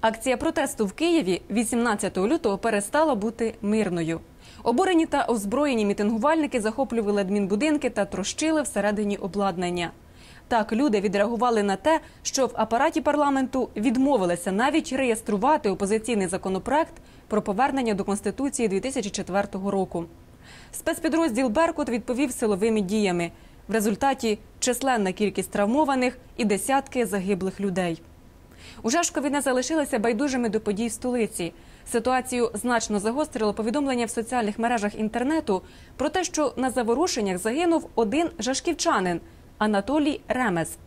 Акція протесту в Києві 18 лютого перестала бути мирною. Обурені та озброєні мітингувальники захоплювали адмінбудинки та трощили всередині обладнання. Так люди відреагували на те, що в апараті парламенту відмовилися навіть реєструвати опозиційний законопроект про повернення до конституції 2004 року. Спецпідрозділ Беркут відповів силовими діями. В результаті численна кількість травмованих і десятки загиблих людей. У Жашкові не залишилися байдужими до подій в столиці. Ситуацію значно загострило повідомлення в соціальних мережах інтернету про те, що на заворушеннях загинув один жашківчанин Анатолій Ремес.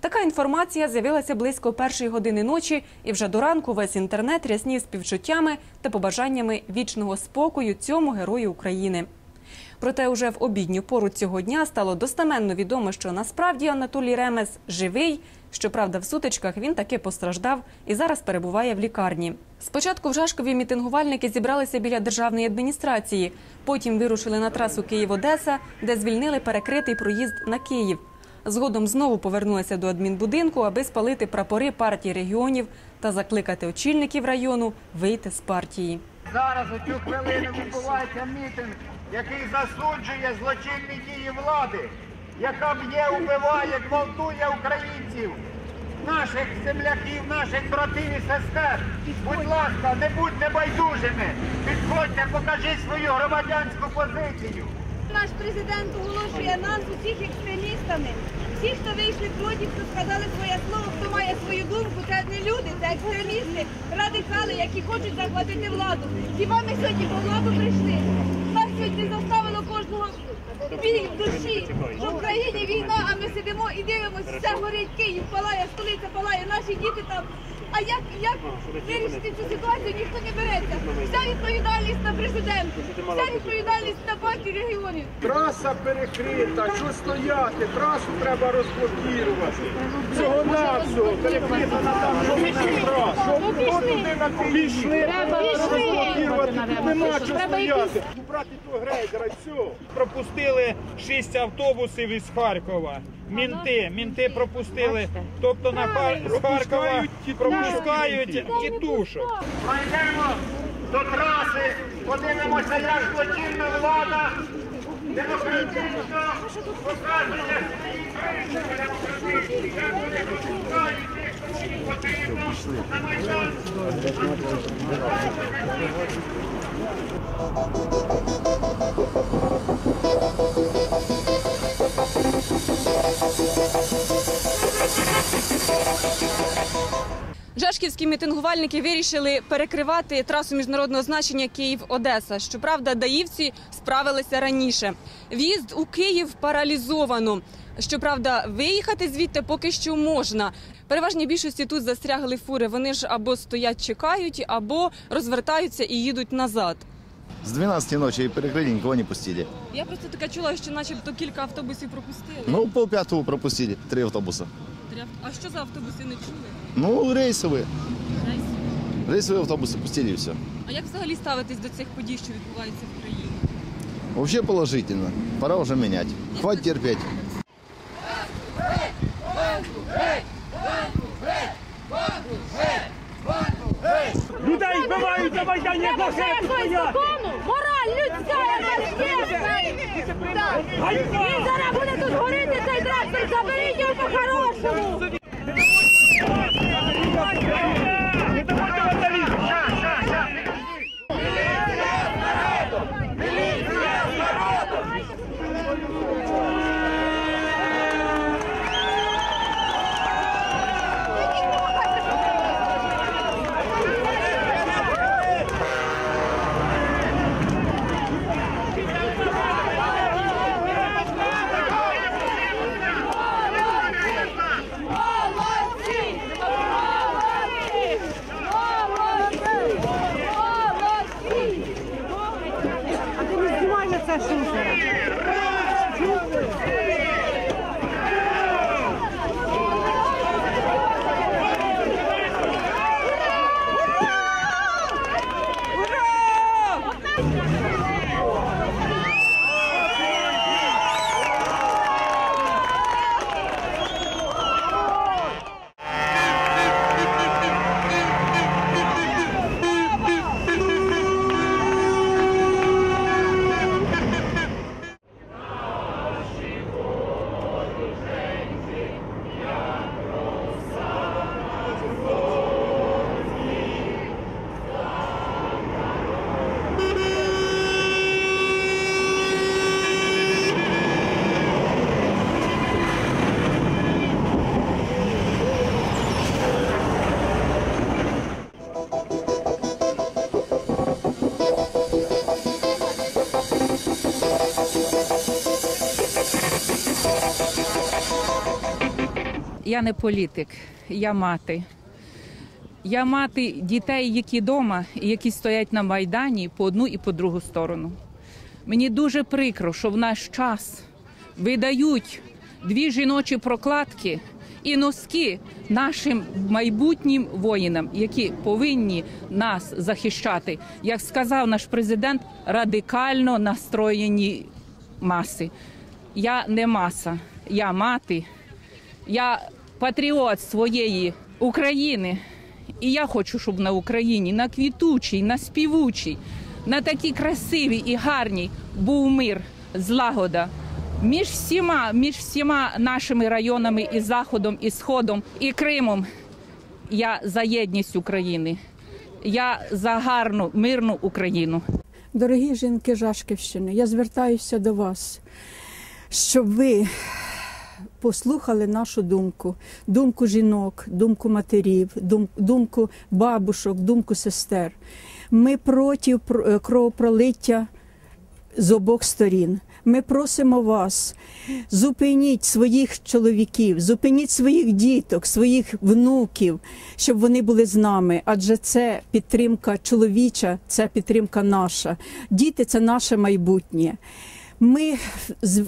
Така інформація з'явилася близько першої години ночі, і вже до ранку весь інтернет ряснів співчуттями та побажаннями вічного спокою цьому герою України. Проте, уже в обідню пору цього дня стало достеменно відомо, що насправді Анатолій Ремес живий. Щоправда, в сутичках він таки постраждав і зараз перебуває в лікарні. Спочатку в Жашкові мітингувальники зібралися біля державної адміністрації. Потім вирушили на трасу Київ-Одеса, де звільнили перекритий проїзд на Київ. Згодом знову повернулися до адмінбудинку, аби спалити прапори партії регіонів та закликати очільників району вийти з партії. Зараз у цю хвилину відбувається мітинг, який засуджує злочинні дії влади, яка б'є, убиває, гвалтує українців, наших земляків, наших братів і сестер. Будь ласка, не будь небайдужими. Підходьте, покажіть свою громадянську позицію. Наш президент оголошує нас усіх екстремістами. Всі, хто вийшли проти, хто сказали своє слово, хто має свою думку, це не люди, це екстремісти, радикали, які хочуть захватити владу. Хіба ми сьогодні по владу прийшли? Нас сьогодні заставило кожного біль в душі, в країні війна, а ми сидимо і дивимося, все горить Київ, палає, столиця палає, наші діти там. А як, як вирішити цю ситуацію, ніхто не береться. Вся відповідальність на президенту, вся відповідальність на партію регіонів. Траса перекрита, що стояти? Трасу треба розблокувати. Цього навсього перекрита на там трасу. Хто туди на пішли? Треба розблокувати. Нема чого стояти. Брати того грейдера, все. пропустили шість автобусів із Харкова. Мінти, мінти пропустили. Тобто на Хар- з Харкова пропускають тітушок. Пройдемо до траси, подивимося, як злочинна влада демократично показує свої принципи демократичні, як вони пропускають тих, кому їм потрібно на Майдан. Жашківські мітингувальники вирішили перекривати трасу міжнародного значення Київ-Одеса. Щоправда, даївці справилися раніше. В'їзд у Київ паралізовано. Щоправда, виїхати звідти поки що можна. Переважній більшості тут застрягли фури. Вони ж або стоять, чекають, або розвертаються і їдуть назад. С 12 ночи перекрыли, никого не пустили. Я просто така чула, що, начебто, кілька автобусів пропустили. Ну, полпятого пропустили, три автобуса. А що за автобуси не чули? Ну, рейсовые. Рейсовые автобусы пустили и все. А як взагалі ставитись до цих подій, що відбуваються в країні? Вообще положительно. Пора уже менять. Хватит терпеть. Людей вбивають на Майдані, як Треба якогось закону, мораль людська, яка є. Він зараз буде тут горіти цей трактор, заберіть його по-хорошому. Я не політик, я мати. Я мати дітей, які вдома і які стоять на Майдані по одну і по другу сторону. Мені дуже прикро, що в наш час видають дві жіночі прокладки і носки нашим майбутнім воїнам, які повинні нас захищати. Як сказав наш президент, радикально настроєні маси. Я не маса, я мати, я патріот своєї України. І я хочу, щоб на Україні, на квітучій, на співучій, на такій красивій і гарній був мир, злагода. Між всіма, між всіма нашими районами і Заходом, і Сходом, і Кримом. Я за єдність України. Я за гарну, мирну Україну. Дорогі жінки Жашківщини, я звертаюся до вас, щоб ви послухали нашу думку, думку жінок, думку матерів, думку бабушок, думку сестер. Ми проти е, кровопролиття з обох сторін. Ми просимо вас, зупиніть своїх чоловіків, зупиніть своїх діток, своїх внуків, щоб вони були з нами. Адже це підтримка чоловіча, це підтримка наша. Діти це наше майбутнє. Ми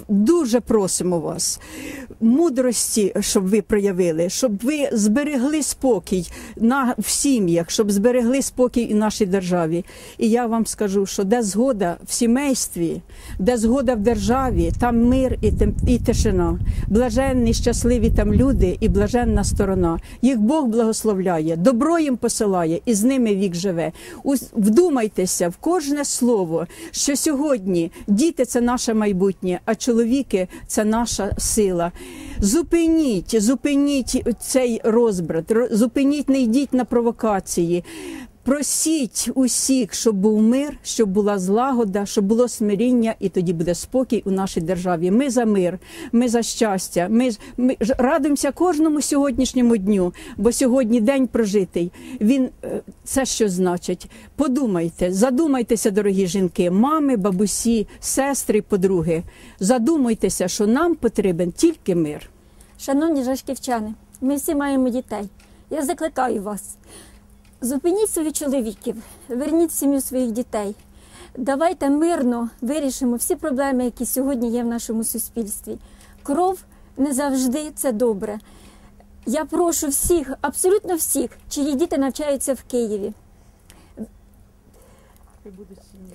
дуже просимо вас мудрості, щоб ви проявили, щоб ви зберегли спокій на в сім'ях, щоб зберегли спокій і нашій державі. І я вам скажу, що де згода в сімействі, де згода в державі, там мир і, тим- і тишина. Блаженні, щасливі там люди і блаженна сторона. Їх Бог благословляє, добро їм посилає, і з ними вік живе. Вдумайтеся в кожне слово, що сьогодні діти це наше майбутнє, а чоловіки це наша сила. Зупиніть, зупиніть цей розбрат, зупиніть, не йдіть на провокації. Просіть усіх, щоб був мир, щоб була злагода, щоб було смиріння, і тоді буде спокій у нашій державі. Ми за мир, ми за щастя. Ми, ми ж радуємося кожному сьогоднішньому дню, бо сьогодні день прожитий. Він е, це що значить? Подумайте, задумайтеся, дорогі жінки, мами, бабусі, сестри, подруги. Задумайтеся, що нам потрібен тільки мир. Шановні жашківчани, ми всі маємо дітей. Я закликаю вас. Зупиніть своїх чоловіків, верніть сім'ю своїх дітей. Давайте мирно вирішимо всі проблеми, які сьогодні є в нашому суспільстві. Кров не завжди це добре. Я прошу всіх, абсолютно всіх, чиї діти навчаються в Києві.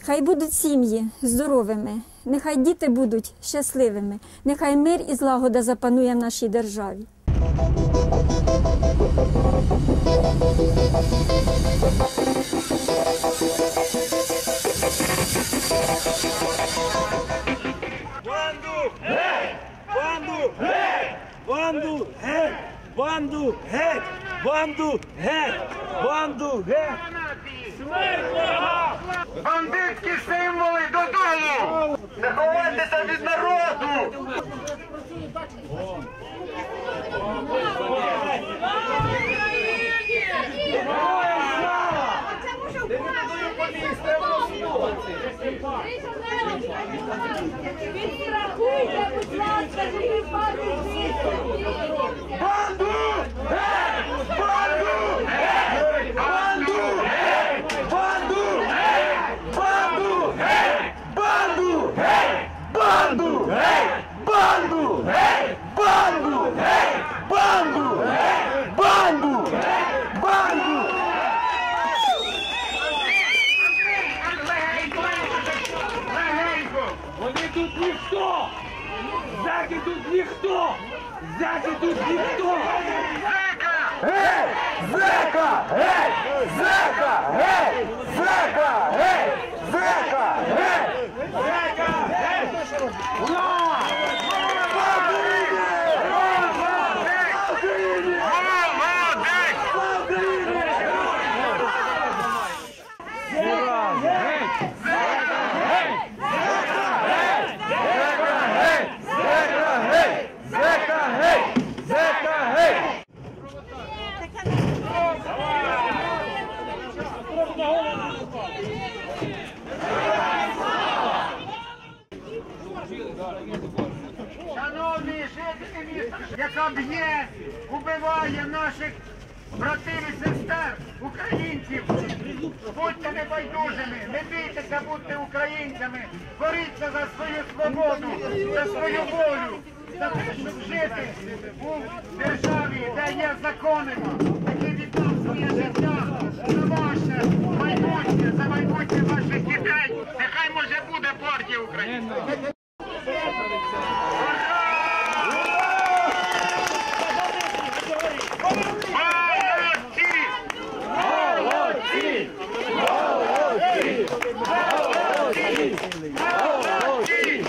Хай будуть сім'ї здоровими, нехай діти будуть щасливими, нехай мир і злагода запанує в нашій державі. Банду! Геть! Банду! Геть! Банду! Геть! Банду! Геть! Бандитські символи додому! Не ховайтеся від народу! Він не рахуйте, будь ласка, Зеки тут ніхто! Гей! Зека! Гей! Зека! Гей! Зека! Гей! Зека! Гей! Зека! Гей! Ура! Слава Україні! Слава Україні! Слава Україні! Зека! Гей! Зека! Гей! Зека! Гей! Зека! Гей! Зека! Гей! Зека! Гей! Шановні жителі міста, яка б'є, убиває наших братів і сестер, українців. Будьте небайдужими, не бійтеся бути українцями, боріться за свою свободу, за свою волю, за те, щоб жити у державі, де є закони, які віддав своє життя за ваше майбутнє, за майбутнє ваших дітей. Нехай може буде партія України. Молодці! Молодці! Молодці! Молодці!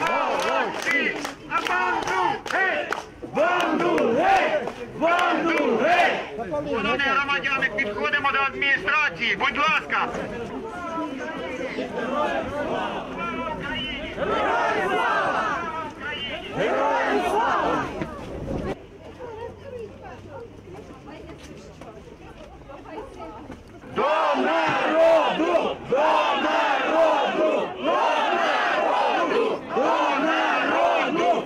Молодці! А банду геть! Банду геть! Банду геть! Шановні громадяни, підходимо до адміністрації. Будь ласка. До народу! До народу! До народу! До народу!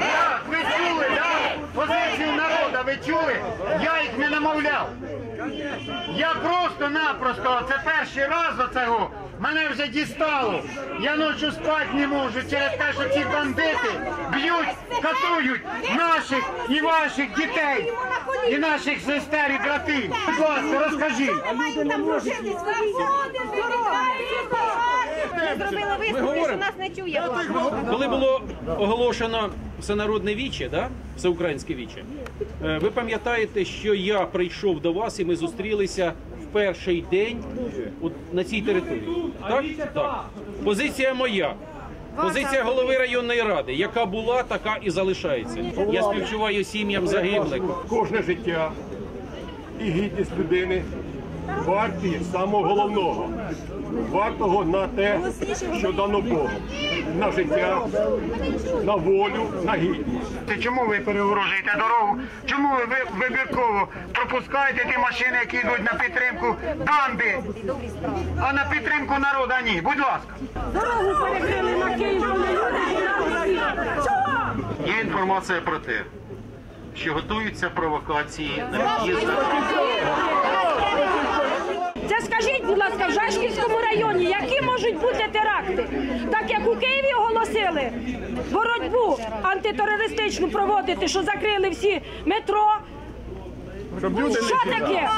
Так, ви чули, так? Позицію народу, ви чули? Намовляв. Я просто-напросто, це перший раз оцього, мене вже дістало. Я ночі спати не можу через те, що ці бандити б'ють, катують наших і ваших дітей, і наших сестер і братів. Будь ласка, розкажіть. Ми зробили висновки, що нас не чує. Коли було оголошено всенародне віче, да? всеукраїнське віче, е, ви пам'ятаєте, що я прийшов до вас і ми зустрілися в перший день от, на цій території. Так? так. Позиція моя. Позиція голови районної ради, яка була, така і залишається. Я співчуваю сім'ям загиблих. Кожне життя і гідність людини варті самого головного. Вартого на те, що дано Богом. На життя, на волю, на гідність. Чому ви перегорожуєте дорогу? Чому ви ви- вибірково пропускаєте ті машини, які йдуть на підтримку банди, а на підтримку народу ні? Будь ласка. Є інформація про те, що готуються провокації на в'їзд. Скажіть, будь ласка, в Жашківському районі, які можуть бути теракти? Так як у Києві оголосили боротьбу антитерористичну проводити, що закрили всі метро. Що таке?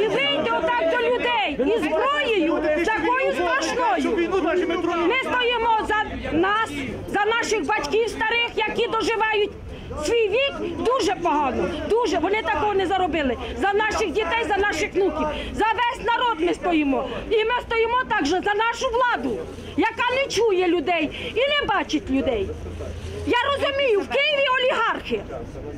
І вийти отак до людей із зброєю такою страшною. Ми стоїмо за нас, за наших батьків старих, які доживають свій вік дуже погано. Дуже вони такого не заробили. За наших дітей, за наших внуків, за весь народ ми стоїмо. І ми стоїмо також за нашу владу, яка не чує людей і не бачить людей. Я розумію, в Києві олігархи.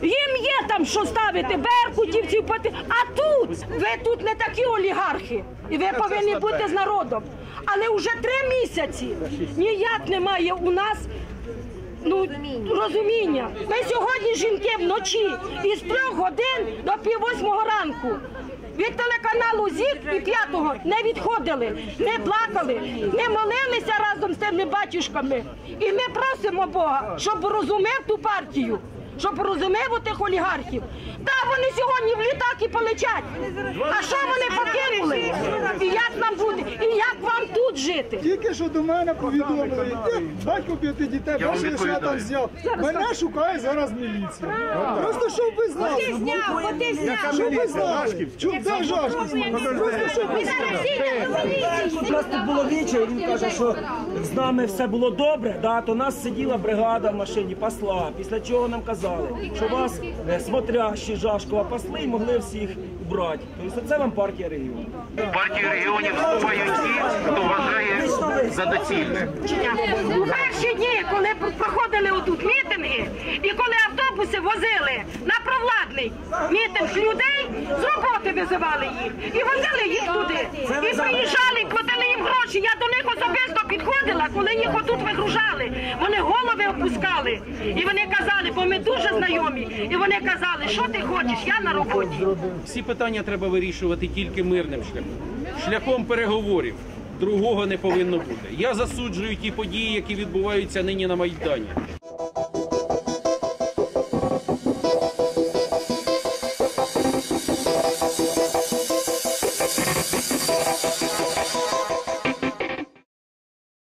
Їм є там що ставити, беркутівців, поти- а тут ви тут не такі олігархи. І ви повинні бути з народом. Але вже три місяці ніяк немає у нас ну, розуміння. Ми сьогодні жінки вночі із трьох годин до пів восьмого ранку. Від телеканалу ЗІК і п'ятого не відходили, не плакали, не молилися разом з тими батюшками. І ми просимо Бога, щоб розумів ту партію, щоб розумів отих олігархів. Та вони сьогодні в літак і полетять. А що вони покинули? І як нам буде? І як вам тут жити? Тільки що до мене повідомили, «Є батько п'яти дітей, бачили, що я там взяв. Мене шукає зараз міліція. Просто щоб ви знали. Зняв, от зняв. Щоб ви знали. Чому де Жашків? Просто щоб ви знали. У нас тут було віче, він каже, що з нами все було добре, да, то нас сиділа бригада в машині, посла, після чого нам казали, що вас е, смотрящі Жашкова посли і могли всіх убрати. Тобто це вам партія регіону. Партії регіонів слухають ті, хто вважає за доцільне. У перші дні, коли проходили отут мітинги, і коли автобуси возили на провладний мітинг людей, з роботи визивали їх і возили їх туди. І приїжджали, і платили їм гроші. Я до них особисто підходила, коли їх отут вигружали. Вони голови опускали. І вони казали, бо ми дуже знайомі. І вони казали, що ти хочеш, я на роботі. Всі питання треба вирішувати тільки мирним шляхом, шляхом переговорів. Другого не повинно бути. Я засуджую ті події, які відбуваються нині на Майдані.